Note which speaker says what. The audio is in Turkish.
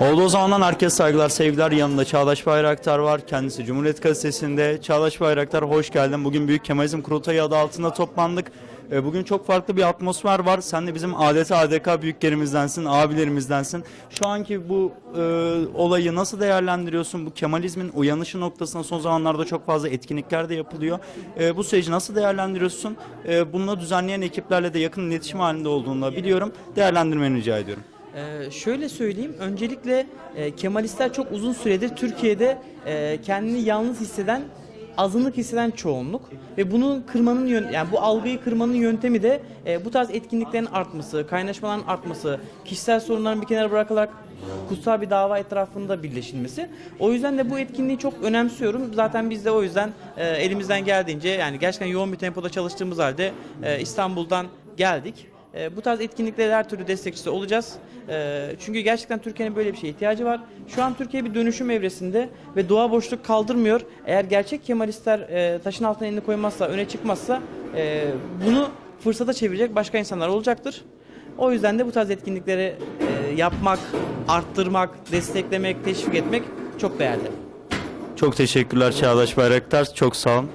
Speaker 1: Oldu o zamandan herkese saygılar, sevgiler. Yanında Çağdaş Bayraktar var. Kendisi Cumhuriyet Gazetesi'nde. Çağdaş Bayraktar hoş geldin. Bugün Büyük Kemalizm Kurultayı adı altında toplandık. E, Bugün çok farklı bir atmosfer var. Sen de bizim ADT ADK büyüklerimizdensin, abilerimizdensin. Şu anki bu e, olayı nasıl değerlendiriyorsun? Bu Kemalizmin uyanışı noktasında son zamanlarda çok fazla etkinlikler de yapılıyor. E, bu süreci nasıl değerlendiriyorsun? E, bununla düzenleyen ekiplerle de yakın iletişim halinde olduğunu biliyorum. Değerlendirmeni rica ediyorum.
Speaker 2: Ee, şöyle söyleyeyim, öncelikle e, Kemalistler çok uzun süredir Türkiye'de e, kendini yalnız hisseden, azınlık hisseden çoğunluk ve bunu kırmanın yön, yani bu algıyı kırmanın yöntemi de e, bu tarz etkinliklerin artması, kaynaşmaların artması, kişisel sorunların bir kenara bırakılarak kutsal bir dava etrafında birleşilmesi. O yüzden de bu etkinliği çok önemsiyorum. Zaten biz de o yüzden e, elimizden geldiğince yani gerçekten yoğun bir tempoda çalıştığımız halde e, İstanbul'dan geldik. E, bu tarz etkinliklere her türlü destekçisi olacağız. E, çünkü gerçekten Türkiye'nin böyle bir şeye ihtiyacı var. Şu an Türkiye bir dönüşüm evresinde ve doğa boşluk kaldırmıyor. Eğer gerçek Kemalistler e, taşın altına elini koymazsa, öne çıkmazsa e, bunu fırsata çevirecek başka insanlar olacaktır. O yüzden de bu tarz etkinlikleri e, yapmak, arttırmak, desteklemek, teşvik etmek çok değerli.
Speaker 1: Çok teşekkürler Çağdaş Bayraktar. Çok sağ olun.